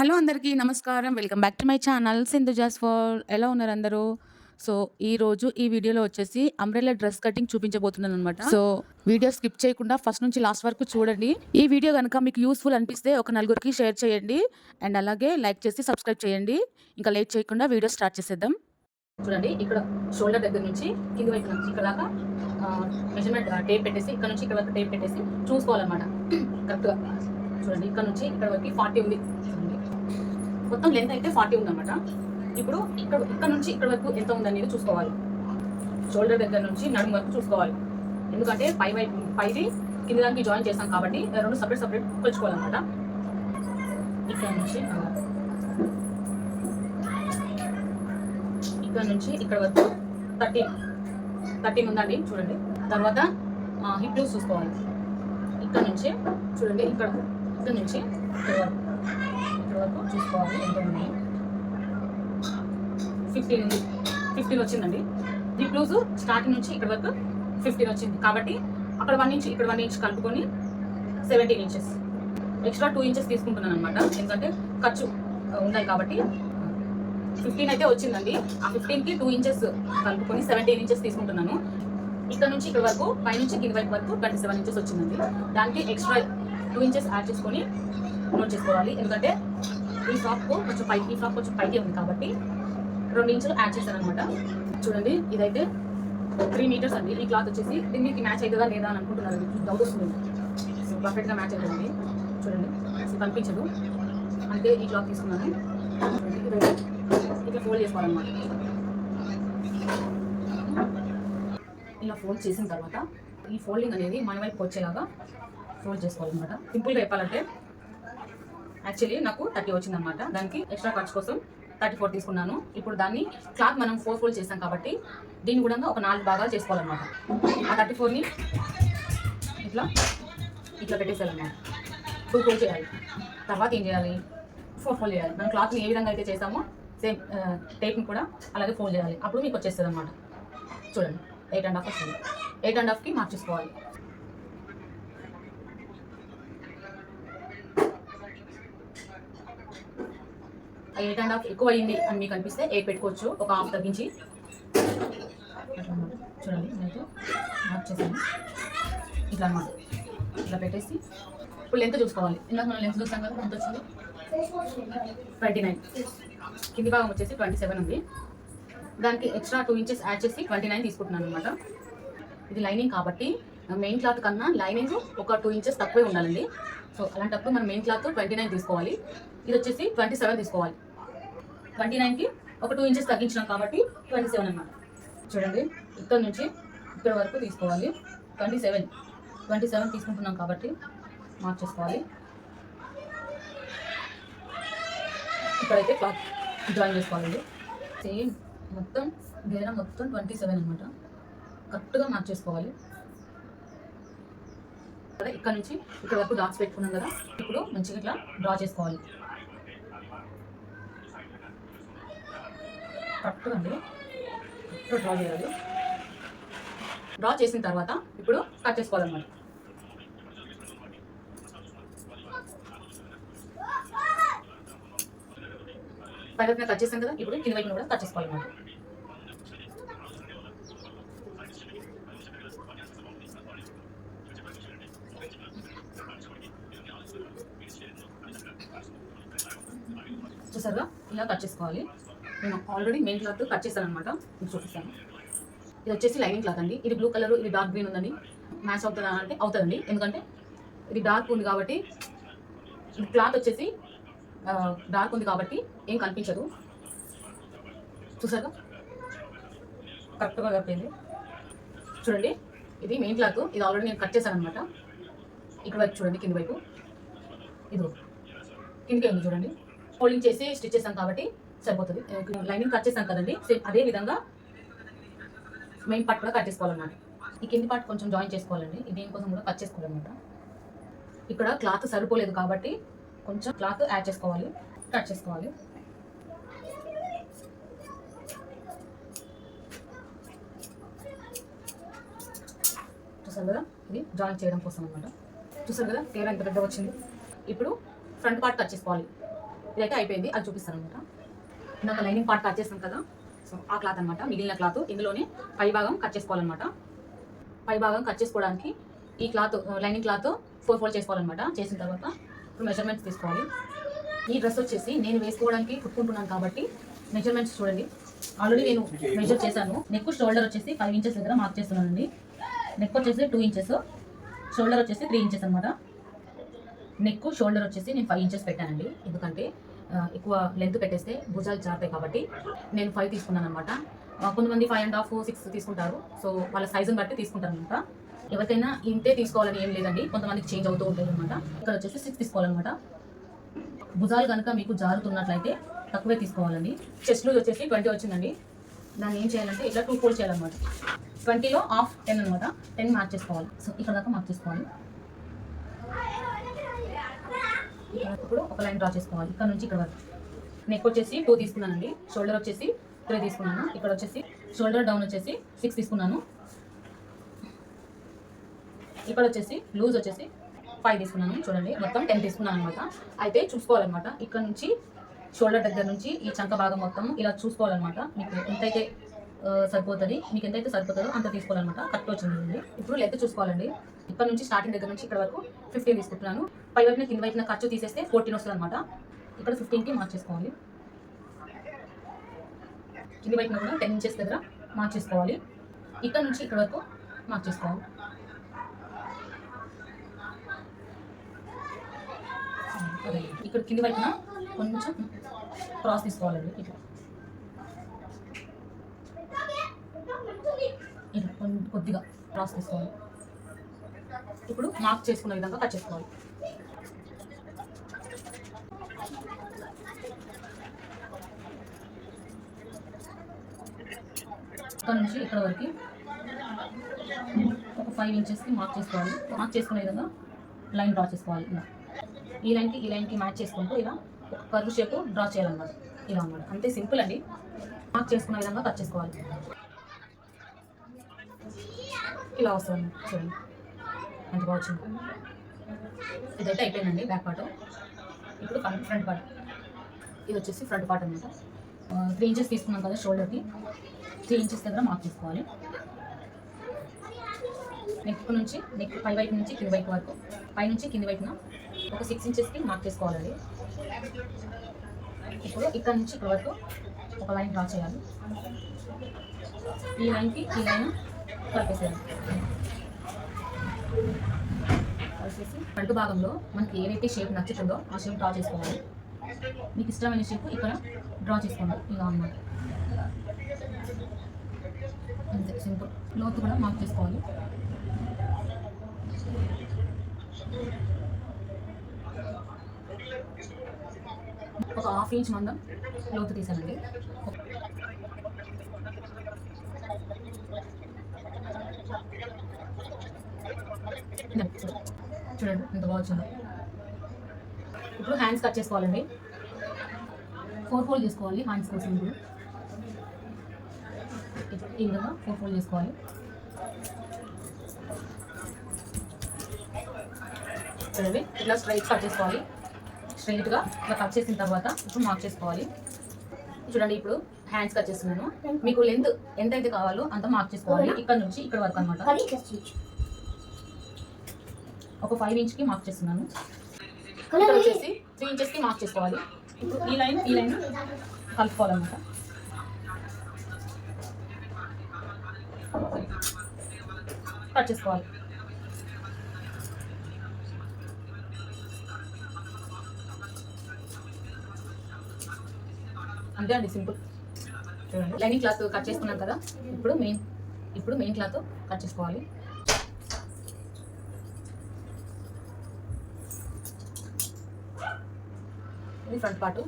Hello అందరికీ నమస్కారం. Welcome back to my channel Sindhu Jasper ఎలా ఉన్నారు అందరూ? సో ఈ రోజు ఈ వీడియోలో వచ్చేసి అంబ్రెల్లా డ్రెస్ కటింగ్ చూపించబోతున్నాను అనమాట సో వీడియో స్కిప్ చేయకుండా ఫస్ట్ నుంచి లాస్ట్ వరకు చూడండి. ఈ వీడియో కనుక మీకు యూస్ఫుల్ అనిపిస్తే ఒక నలుగురికి షేర్ చేయండి. అండ్ అలాగే లైక్ చేసి సబ్స్క్రైబ్ చేయండి. ఇంకా లేట్ చేయకుండా వీడియో స్టార్ట్ చేసేద్దాం. చూడండి ఇక్కడ షోల్డర్ దగ్గర నుంచి కింద వైపు నుంచి ఇక్కడ దాకా మెజర్మెంట్ టేప్ పెట్టేసి ఇక్కడ నుంచి ఇక్కడ వరకు టేప్ పెట్టేసి చూసుకోవాలన్నమాట. కరెక్ట్గా చూడండి ఇక్కడ నుంచి ఇక్కడ వరకు ఫార్టీ ఉంది. మొత్తం లెంత్ అయితే ఫార్టీ ఉందన్నమాట. ఇప్పుడు ఇక్కడ ఇక్కడ నుంచి ఇక్కడ వరకు ఎంత ఉందనేది చూసుకోవాలి. షోల్డర్ దగ్గర నుంచి నడుము వరకు చూసుకోవాలి. ఎందుకంటే పై వైపు పైది కింద దానికి జాయిన్ చేస్తాం కాబట్టి రెండు సపరేట్ సపరేట్ కొలుచుకోవాలన్నమాట. ఇక్కడ నుంచి ఇక్కడ నుంచి ఇక్కడ వరకు థర్టీన్ థర్టీన్ ఉందండి చూడండి. తర్వాత హిప్ లూస్ చూసుకోవాలి. ఇక్కడ నుంచి చూడండి ఇక్కడ ఇక్కడ నుంచి ఇక్కడ వరకు. ఇక్కడ చూసుకోవాలి. ఎంత ఉన్నాయి ఫిఫ్టీన్ ఫిఫ్టీన్ వచ్చిందండి. ఈ లూజ్ స్టార్టింగ్ నుంచి ఇక్కడ వరకు ఫిఫ్టీన్ వచ్చింది. కాబట్టి అక్కడ వన్ ఇంచ్ ఇక్కడ వన్ ఇంచ్ కలుపుకొని seventeen inches extra two inches తీసుకుంటున్నాను అనమాట ఎందుకంటే ఖర్చు ఉన్నాయి కాబట్టి. ఫిఫ్టీన్ అయితే వచ్చిందండి. ఆ ఫిఫ్టీన్కి టూ ఇంచెస్ కలుపుకొని సెవెంటీన్ ఇంచెస్ తీసుకుంటున్నాను. ఇక్కడ నుంచి ఇక్కడ వరకు పై నుంచి కింద వైపు వరకు ట్వంటీ సెవెన్ ఇంచెస్ వచ్చిందండి. దానికి ఎక్స్ట్రా టూ ఇంచెస్ యాడ్ చేసుకొని నోట్ చేసుకోవాలి. ఎందుకంటే ఈ ఫ్రాక్ కొంచెం పై ఈ ఫ్రాక్ కొంచెం పైకి ఉంది కాబట్టి రెండు ఇంచులు యాడ్ చేశాను అనమాట చూడండి ఇదైతే త్రీ మీటర్స్ అండి. ఈ క్లాత్ వచ్చేసి దీనికి మ్యాచ్ అవుతుందా లేదా అని అనుకుంటున్నారు డౌట్ వస్తుంది. పర్ఫెక్ట్గా మ్యాచ్ అవుతుందండి చూడండి అసలు కనిపించదు. అంటే ఈ క్లాత్ తీసుకున్నాను. ఇట్లా ఫోల్డ్ చేసుకోవాలన్నమాట. ఇలా ఫోల్డ్ చేసిన తర్వాత ఈ ఫోల్డింగ్ అనేది మన వైపు వచ్చేలాగా ఫోల్డ్ చేసుకోవాలన్నమాట. సింపుల్గా చెప్పాలంటే యాక్చువల్లీ నాకు థర్టీ వచ్చిందనమాట దానికి ఎక్స్ట్రా ఖర్చు కోసం థర్టీ ఫోర్ తీసుకున్నాను. ఇప్పుడు దాన్ని క్లాత్ మనం ఫోర్ ఫోల్డ్ చేసాం కాబట్టి దీన్ని కూడా ఒక నాలుగు భాగాలు చేసుకోవాలన్నమాట. ఆ థర్టీ ఫోర్ని ఇట్లా ఇట్లా పెట్టేసేయాలన్నమాట టూ ఫోల్డ్ చేయాలి. తర్వాత ఏం చేయాలి? ఫోర్ ఫోల్డ్ చేయాలి. మనం క్లాత్ని ఏ విధంగా అయితే చేసామో సేమ్ టేప్ని కూడా అలాగే ఫోల్డ్ చేయాలి. అప్పుడు మీకు వచ్చేస్తుంది అనమాట చూడండి ఎయిట్ అండ్ హాఫ్ వస్తుంది. ఎయిట్ అండ్ హాఫ్కి మార్చేసుకోవాలి ఎయిట్ అండ్ హాఫ్ ఎక్కువ అయింది అని మీకు అనిపిస్తే ఎయిట్ పెట్టుకోవచ్చు ఒక హాఫ్ తగ్గించి. చూడండి నేనైతే మార్క్ చేశాను. ఇట్లా అనమాట ఇట్లా పెట్టేసి ఇప్పుడు లెంత్ చూసుకోవాలి. ఇందాక మనం లెంత్ చూస్తాం కదా ఎంత వచ్చింది? ట్వంటీ నైన్ కింది భాగం వచ్చేసి ట్వంటీ సెవెన్ ఉంది. దానికి ఎక్స్ట్రా టూ ఇంచెస్ యాడ్ చేసి ట్వంటీ నైన్ తీసుకుంటున్నాను అనమాట ఇది లైనింగ్ కాబట్టి మెయిన్ క్లాత్ కన్నా లైనింగ్ ఒక టూ ఇంచెస్ తక్కువే ఉండాలండి. సో అలాంటప్పుడు మనం మెయిన్ క్లాత్ ట్వంటీ నైన్ తీసుకోవాలి. ఇది వచ్చేసి ట్వంటీ సెవెన్ తీసుకోవాలి. ట్వంటీ నైన్కి ఒక టూ ఇంచెస్ తగ్గించినాం కాబట్టి ట్వంటీ సెవెన్ అనమాట చూడండి ఇక్కడ నుంచి ఇక్కడ వరకు తీసుకోవాలి. ట్వంటీ సెవెన్ ట్వంటీ సెవెన్ తీసుకుంటున్నాం కాబట్టి మార్క్ చేసుకోవాలి. ఇక్కడైతే క్లాత్ జాయిన్ చేసుకోవాలండి సేమ్ మొత్తం గేర మొత్తం ట్వంటీ సెవెన్ అనమాట కరెక్ట్గా మార్క్ చేసుకోవాలి. ఇక్కడ ఇక్కడ నుంచి ఇక్కడ వరకు డాట్స్ పెట్టుకున్నాం కదా ఇప్పుడు మంచిగా ఇట్లా డ్రా చేసుకోవాలి. కరెక్ట్గా అండి డ్రా చేయాలి. డ్రా చేసిన తర్వాత ఇప్పుడు కట్ చేసుకోవాలన్నమాట. పై కట్ చేసాం కదా ఇప్పుడు కింద వైపున కూడా కట్ చేసుకోవాలన్నమాట. చూసారుగా? ఇలా కట్ చేసుకోవాలి. నేను ఆల్రెడీ మెయిన్ క్లాత్ కట్ చేశాను అనమాట మీకు చూపిస్తాను. ఇది వచ్చేసి లైనింగ్ క్లాత్ అండి. ఇది బ్లూ కలర్ ఇది డార్క్ గ్రీన్ ఉందండి. మ్యాచ్ అవుతుందా అంటే అవుతుందండి. ఎందుకంటే ఇది డార్క్ ఉంది కాబట్టి క్లాత్ వచ్చేసి డార్క్ ఉంది కాబట్టి ఏం కనిపించదు. చూసారుగా? కరెక్ట్గా కప్పింది చూడండి. ఇది మెయిన్ క్లాత్ ఇది ఆల్రెడీ నేను కట్ చేశాను అనమాట ఇక్కడ వైపు చూడండి కింది వైపు. ఇది కిందికి ఉంది చూడండి. ఫోల్డింగ్ చేసి స్టిచ్ చేసాం కాబట్టి సరిపోతుంది. లైనింగ్ కట్ చేసాం కదండి. సేమ్ అదే విధంగా మెయిన్ పార్ట్ కూడా కట్ చేసుకోవాలన్నమాట. ఈ కింది పార్ట్ కొంచెం జాయిన్ చేసుకోవాలండి. ఈ దీనికోసం కూడా కట్ చేసుకోవాలన్నమాట. ఇక్కడ క్లాత్ సరిపోలేదు కాబట్టి కొంచెం క్లాత్ యాడ్ చేసుకోవాలి. కట్ చేసుకోవాలి. చూసారు కదా? ఇది జాయిన్ చేయడం కోసం అనమాట చూసారు కదా? తీరా ఎంత పెద్ద వచ్చింది? ఇప్పుడు ఫ్రంట్ పార్ట్ కట్ చేసుకోవాలి. ఇదైతే అయిపోయింది. అది చూపిస్తాను అనమాట ఇందాక లైనింగ్ పార్ట్ కట్ చేస్తాం కదా. సో ఆ క్లాత్ అనమాట మిగిలిన క్లాత్. ఇందులోనే పై భాగం కట్ చేసుకోవాలన్నమాట. పై భాగం కట్ చేసుకోవడానికి ఈ cloth lining cloth four fold చేసుకోవాలన్నమాట. చేసిన తర్వాత ఇప్పుడు మెజర్మెంట్స్ తీసుకోవాలి. ఈ డ్రెస్ వచ్చేసి నేను వేసుకోవడానికి కుట్టుకుంటున్నాను కాబట్టి మెజర్మెంట్స్ చూడండి. ఆల్రెడీ నేను మెజర్ చేశాను. నెక్ షోల్డర్ వచ్చేసి ఫైవ్ ఇంచెస్ దగ్గర మార్క్ చేస్తున్నానండి. నెక్ వచ్చేసి టూ ఇంచెస్ షోల్డర్ వచ్చేసి త్రీ ఇంచెస్ అనమాట నెక్ షోల్డర్ వచ్చేసి నేను ఫైవ్ ఇంచెస్ పెట్టానండి. ఎందుకంటే ఎక్కువ లెంత్ పెట్టేస్తే భుజాలు జారుతాయి కాబట్టి నేను ఫైవ్ తీసుకున్నాను అనమాట కొంతమంది ఫైవ్ అండ్ హాఫ్ సిక్స్ తీసుకుంటారు. సో వాళ్ళ సైజుని బట్టి తీసుకుంటాను అనమాట ఎవరికైనా ఇంతే తీసుకోవాలని ఏం లేదండి. కొంతమందికి చేంజ్ అవుతూ ఉంటుంది అనమాట ఇక్కడ వచ్చేసి సిక్స్ తీసుకోవాలన్నమాట. భుజాలు కనుక మీకు జారుతున్నట్లయితే తక్కువే తీసుకోవాలండి. చెస్ట్ లూజ్ వచ్చేసి ట్వంటీ వచ్చిందండి. దాన్ని ఏం చేయాలంటే ఇట్లా టూ ఫోల్డ్ చేయాలన్నమాట. ట్వంటీలో హాఫ్ టెన్ అనమాట టెన్ మార్క్ చేసుకోవాలి. సో ఇక్కడ దాకా మార్క్ చేసుకోవాలి. ఇప్పుడు ఒక లైన్ డ్రా చేసుకోవాలి. ఇక్కడ నుంచి ఇక్కడ వరకు. నెక్ వచ్చేసి టూ తీసుకున్నానండి. షోల్డర్ వచ్చేసి త్రీ తీసుకున్నాను. ఇక్కడ వచ్చేసి షోల్డర్ డౌన్ వచ్చేసి సిక్స్ తీసుకున్నాను. ఇక్కడ వచ్చేసి లూజ్ వచ్చేసి ఫైవ్ తీసుకున్నాను. చూడండి మొత్తం టెన్ తీసుకున్నాను అనమాట అయితే చూసుకోవాలన్నమాట. ఇక్కడ నుంచి షోల్డర్ దగ్గర నుంచి ఈ చంక భాగం మొత్తం ఇలా చూసుకోవాలన్నమాట. మీకు ఎంతైతే సరిపోతుంది మీకు ఎంతైతే సరిపోతుందో అంత తీసుకోవాలన్నమాట. కరెక్ట్ వచ్చింది ఇప్పుడు లెక్క చూసుకోవాలండి. ఇక్కడ నుంచి స్టార్టింగ్ దగ్గర నుంచి ఇక్కడ వరకు ఫిఫ్టీన్ తీసుకుంటున్నాను. పై వైపున కింద వైపున ఖర్చు తీసేస్తే ఫోర్టీన్ వస్తుంది అనమాట ఇక్కడ ఫిఫ్టీన్కి మార్చేసుకోవాలి కింది వైపున కూడా టెన్ ఇంచెస్ దగ్గర మార్చేసుకోవాలి ఇక్కడ నుంచి ఇక్కడ వరకు మార్చేసుకోవాలి అదే ఇక్కడ కింది వైపున కొంచెం క్రాస్ తీసుకోవాలండి ఇట్లా. ఇట్లా కొద్దిగా క్రాస్ తీసుకోవాలి. ఇప్పుడు మార్క్ చేసుకున్న విధంగా కట్ చేసుకోవాలి. ఇక్కడ నుంచి ఇక్కడ వరకు ఒక ఫైవ్ ఇంచెస్కి మార్క్ చేసుకోవాలి. మార్క్ చేసుకునే విధంగా లైన్ డ్రా చేసుకోవాలి ఇలా. ఈ లైన్కి ఈ లైన్కి మ్యాచ్ చేసుకుంటూ ఇలా ఒక కర్వ్ షేప్ డ్రా చేయాలన్నమాట. ఇలా అన్నమాట. అంతే సింపుల్ అండి. మార్క్ చేసుకునే విధంగా కట్ చేసుకోవాలి. ఇలా వస్తుంది. చూడండి. ఎంత బాగుంది ఇదైతే అయిపోయిందండి బ్యాక్ పార్ట్ ఇప్పుడు ఫ్రంట్ ఫ్రంట్ పార్ట్ ఇది వచ్చేసి ఫ్రంట్ పార్ట్ అనమాట త్రీ ఇంచెస్ తీసుకున్నాం కదా షోల్డర్కి త్రీ ఇంచెస్ దగ్గర మార్క్ చేసుకోవాలి. నెక్ నుంచి నెక్ పై వైపు నుంచి కింది వైపు వరకు. పై నుంచి కింది వైపున ఒక సిక్స్ ఇంచెస్కి మార్క్ చేసుకోవాలండి. ఇప్పుడు ఇక్కడ నుంచి ఇక్కడ వరకు ఒక లైన్ డ్రా చేయాలి. ఈ లైన్కి ఈ లైన్ కలిపేసేయాలి. కలిపేసి ఫ్రంట్ భాగంలో మనకి ఏదైతే షేప్ నచ్చుతుందో ఆ షేప్ డ్రా చేసుకోవాలి. మీకు ఇష్టమైన షేప్ ఇక్కడ డ్రా చేసుకోండి. ఇలా అన్నమాట. అంతే సింపుల్. లోతు కూడా మార్క్ చేసుకోవాలి. ఒక హాఫ్ ఇంచ్ మందం లోతు తీసానండి. చూడండి ఎంత బాగుంది ఇప్పుడు హ్యాండ్స్ కట్ చేసుకోవాలండి. ఫోర్ ఫోల్డ్ చేసుకోవాలి హ్యాండ్స్ కోసం ఇప్పుడు. ఈ విధంగా ఫోర్ ఫోల్డ్ చేసుకోవాలి. చూడండి ఇట్లా స్ట్రైట్ కట్ చేసుకోవాలి. స్ట్రైట్గా ఇట్లా కట్ చేసిన తర్వాత ఇప్పుడు మార్క్ చేసుకోవాలి. చూడండి ఇప్పుడు హ్యాండ్స్ కట్ చేస్తున్నాను. మీకు లెంత్ ఎంత అయితే కావాలో అంత మార్క్ చేసుకోవాలి. ఇక్కడ నుంచి ఇక్కడ వరకు అనమాట ఒక ఫైవ్ ఇంచ్కి మార్క్ చేస్తున్నాను. ఇక్కడ వచ్చేసి త్రీ ఇంచెస్కి మార్క్ చేసుకోవాలి. ఇప్పుడు ఈ లైన్ ఈ లైన్ కలుపుకోవాలన్నమాట. కట్ చేసుకోవాలి. అంతే అండి సింపుల్. చూడండి. లైనింగ్ క్లాత్ కట్ చేసుకున్నాం కదా ఇప్పుడు మెయిన్ ఇప్పుడు మెయిన్ క్లాత్ కట్ చేసుకోవాలి. ఇది ఫ్రంట్ పార్ట్.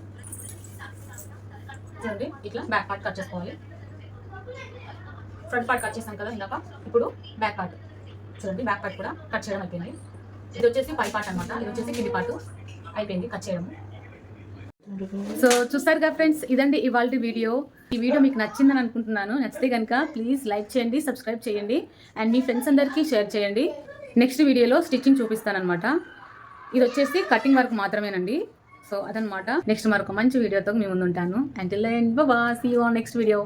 చూడండి ఇట్లా బ్యాక్ పార్ట్ కట్ చేసుకోవాలి. ఫ్రంట్ పార్ట్ కట్ చేసాం కదా ఇందాక. ఇప్పుడు బ్యాక్ పార్ట్. చూడండి బ్యాక్ పార్ట్ కూడా కట్ చేయడం అయిపోయింది. ఇది వచ్చేసి పై పార్ట్ అనమాట ఇది వచ్చేసి కింది పార్ట్ అయిపోయింది కట్ చేయడం. సో చూస్తారుగా ఫ్రెండ్స్ ఇదండి ఇవాళ వీడియో. ఈ వీడియో మీకు నచ్చిందని అనుకుంటున్నాను. నచ్చితే కనుక ప్లీజ్ లైక్ చేయండి సబ్స్క్రైబ్ చేయండి అండ్ మీ ఫ్రెండ్స్ అందరికీ షేర్ చేయండి. నెక్స్ట్ వీడియోలో స్టిచ్చింగ్ చూపిస్తానమాట ఇది వచ్చేసి కటింగ్ వర్క్ మాత్రమేనండి. సో అదనమాట నెక్స్ట్ మరొక మంచి వీడియోతో మీ ముందు ఉంటాను and Baba see you on next video